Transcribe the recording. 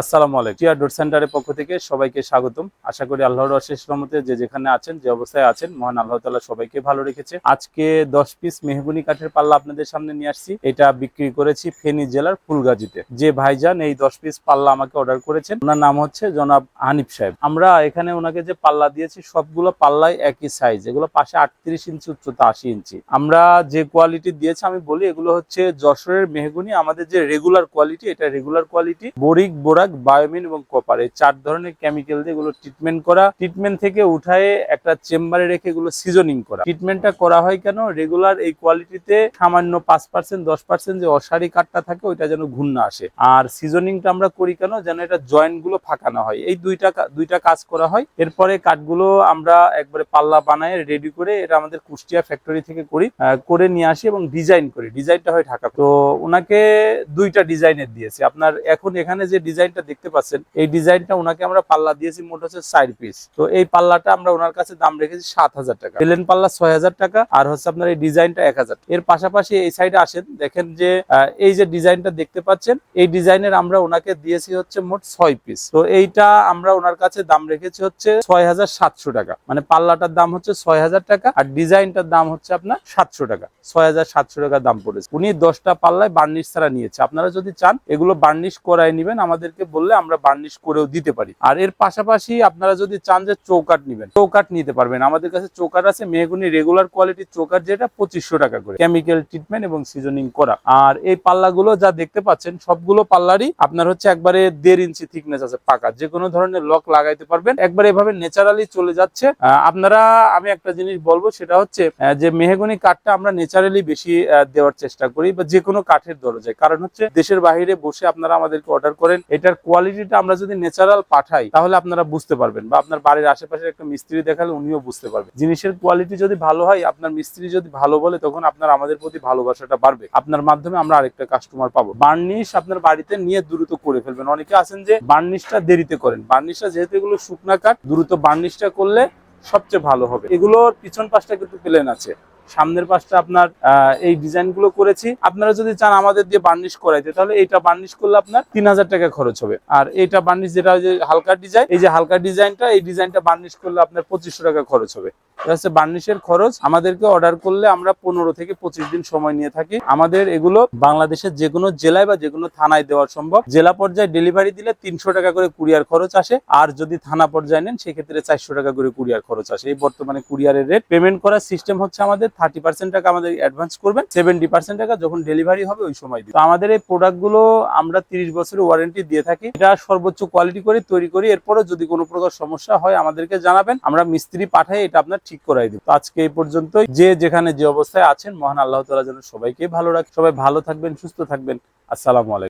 আসসালামু আলাইকুম। টিয়া ডোর সেন্টারের পক্ষ থেকে সবাইকে স্বাগতম। আশা করি আল্লাহর অশেষ রহমতে যে যেখানে আছেন, যে অবস্থায় আছেন, মহান আল্লাহ তালা সবাইকে ভালো রেখেছে। আজকে দশ পিস মেহগুনি কাঠের পাল্লা আপনাদের সামনে নিয়ে আসছি। এটা বিক্রি করেছি ফেনী জেলার ফুলগাজীতে। যে ভাইজান এই দশ পিস পাল্লা আমাকে অর্ডার করেছেন, ওনার নাম হচ্ছে জনাব হানিফ সাহেব। আমরা এখানে ওনাকে যে পাল্লা দিয়েছি, সবগুলো পাল্লাই একই সাইজ এগুলো পাশে আটত্রিশ ইঞ্চি, উচ্চতা আশি ইঞ্চি। আমরা যে কোয়ালিটি দিয়েছি, আমি বলি এগুলো হচ্ছে যশোরের মেহগুনি। আমাদের যে রেগুলার কোয়ালিটি এটা রেগুলার কোয়ালিটি বোরিক বোরাক বায়োমিন এবং কপার এই চার ধরনের কেমিক্যাল দিয়ে এগুলো ট্রিটমেন্ট করা ট্রিটমেন্ট থেকে উঠায়ে একটা চেম্বারে রেখে এগুলো সিজনিং করা। ট্রিটমেন্টটা করা হয় কেন? রেগুলার এই কোয়ালিটিতে সামান্য পাঁচ পার্সেন্ট দশ পার্সেন্ট যে অসারি কাঠটা থাকে, ওইটা যেন ঘূর্ণ আসে। আর সিজনিংটা আমরা করি কেন? যেন এটা জয়েন্টগুলো ফাঁকানো হয়। এই দুইটা দুইটা কাজ করা হয়। এরপরে কাঠগুলো আমরা একবারে পাল্লা বানায় রেডি করে এটা আমাদের কুষ্টিয়া ফ্যাক্টরি থেকে করি করে নিয়ে আসি এবং ডিজাইন করি। ডিজাইনটা হয় ঢাকা। তো ওনাকে দুইটা ডিজাইনের দিয়েছে। আপনার এখন এখানে যে ডিজাইনটা দেখতে পাচ্ছেন, এই ডিজাইনটা ওনাকে আমরা পাল্লা দিয়েছি, মোট হচ্ছে চার পিস তো এই পাল্লাটা আমরা ওনার কাছে দাম রেখেছি সাত হাজার টাকা। প্লেন পাল্লা ছয় হাজার টাকা, আর হচ্ছে আপনার এই ডিজাইনটা এক হাজার। এর পাশাপাশি এই সাইডে আসেন, দেখেন যে এই যে ডিজাইনটা দেখতে পাচ্ছেন, এই ডিজাইনের আমরা ওনাকে দিয়েছি হচ্ছে মোট ছয় পিস তো এইটা আমরা ওনার কাছে দাম রেখেছি হচ্ছে ছয় হাজার সাতশো টাকা। মানে পাল্লাটার দাম হচ্ছে ছয় হাজার টাকা, আর ডিজাইনটার দাম হচ্ছে আপনার সাতশো টাকা। ছয় হাজার সাতশো টাকা দাম পড়েছে। উনি দশটা পাল্লায় বার্নিশ ছাড়া নিয়েছে। আপনারা যদি চান, এগুলো বার্নিশ করায় নিবেন আমাদেরকে বললে আমরা বার্নিশ করেও দিতে পারি। আর এর পাশাপাশি আপনারা যদি চান যে চৌকাট নিবেন চৌকাট নিতে পারবেন। আমাদের কাছে চৌকাট আছে, মেহগুনি রেগুলার কোয়ালিটির চৌকাট যেটা পঁচিশশো টাকা করে। কেমিক্যাল ট্রিটমেন্ট এবং সিজনিং করা। আর এই পাল্লাগুলো যা দেখতে পাচ্ছেন, সবগুলো পাল্লারই আপনার হচ্ছে একবারে দেড় ইঞ্চি থিকনেস আছে, পাকা। যে কোনো ধরনের লক লাগাইতে পারবেন। একবার এভাবে ন্যাচারালি চলে যাচ্ছে। আপনারা, আমি একটা জিনিস বলব, সেটা হচ্ছে যে মেহগনি কাঠটা আমরা ন্যাচারালি বেশি দেওয়ার চেষ্টা করি বা যে কোনো কাঠের দরজায়। কারণ হচ্ছে, দেশের বাইরে বসে আপনারা আমাদেরকে অর্ডার করেন এটার কোয়ালিটিটা আমরা যদি ন্যাচারাল পাঠাই, তাহলে আপনারা বুঝতে পারবেন বা আপনার বাড়ির আশেপাশে একটা মিস্ত্রি দেখালে উনিও বুঝতে পারবেন। জিনিসের কোয়ালিটি যদি ভালো হয়, আপনার মিস্ত্রি যদি ভালো বলে, তখন আপনার আমাদের প্রতি ভালোবাসাটা বাড়বে। আপনার মাধ্যমে আমরা আরেকটা কাস্টমার পাবো। বার্নিশ আপনার বাড়িতে নিয়ে দ্রুত করে ফেলবেন। অনেকে আছেন যে বার্নিশটা দেরিতে করেন। বার্নিশটা যেহেতু এগুলো শুকনা কাঠ, দ্রুত বার্নিশটা করলে সবচেয়ে ভালো হবে। এগুলোর পিছন পাশটা কিন্তু প্লেন আছে। সামনের পাশটা আপনার এই ডিজাইনগুলো করেছি। আপনারা যদি চান আমাদের দিয়ে বার্নিশ করাইতে, তাহলে এটা বার্নিশ করলে আপনার তিন হাজার টাকা খরচ হবে। আর এটা বার্নিশ যেটা যে হালকা ডিজাইন, এই যে হালকা ডিজাইনটা, এই ডিজাইনটা বার্নিশ করলে আপনার পঁচিশশো টাকা খরচ হবে। হচ্ছে বার্নিশের খরচ। আমাদেরকে অর্ডার করলে আমরা পনেরো থেকে পঁচিশ দিন সময় নিয়ে থাকি। আমাদের এগুলো বাংলাদেশের যে কোনো জেলায় বা যে কোনো থানায় দেওয়া সম্ভব। জেলা পর্যায়ে ডেলিভারি দিলে তিনশো টাকা করে কুরিয়ার খরচ আসে। আর যদি থানা পর্যায়ে নেন, সেক্ষেত্রে চারশো টাকা করে কুরিয়ার খরচ আসে। এই বর্তমানে কুরিয়ারের রেট পেমেন্ট করার সিস্টেম হচ্ছে আমাদের থার্টি পার্সেন্ট টাকা আমাদের অ্যাডভান্স করবেন। সেভেন্টি পার্সেন্ট টাকা যখন ডেলিভারি হবে, ওই সময় দিই তো আমাদের এই প্রোডাক্টগুলো আমরা তিরিশ বছরের ওয়ারেন্টি দিয়ে থাকি। এটা সর্বোচ্চ কোয়ালিটি করে তৈরি করি। এরপরে যদি কোনো প্রকার সমস্যা হয়, আমাদেরকে জানাবেন। আমরা মিস্ত্রি পাঠাই, এটা আপনার ঠিক করাই দিব। আজকে এই পর্যন্তই। যে যেখানে যে অবস্থায় আছেন, মহান আল্লাহ তালা যেন সবাইকে ভালো রাখে। সবাই ভালো থাকবেন, সুস্থ থাকবেন। আসসালামু আলাইকুম।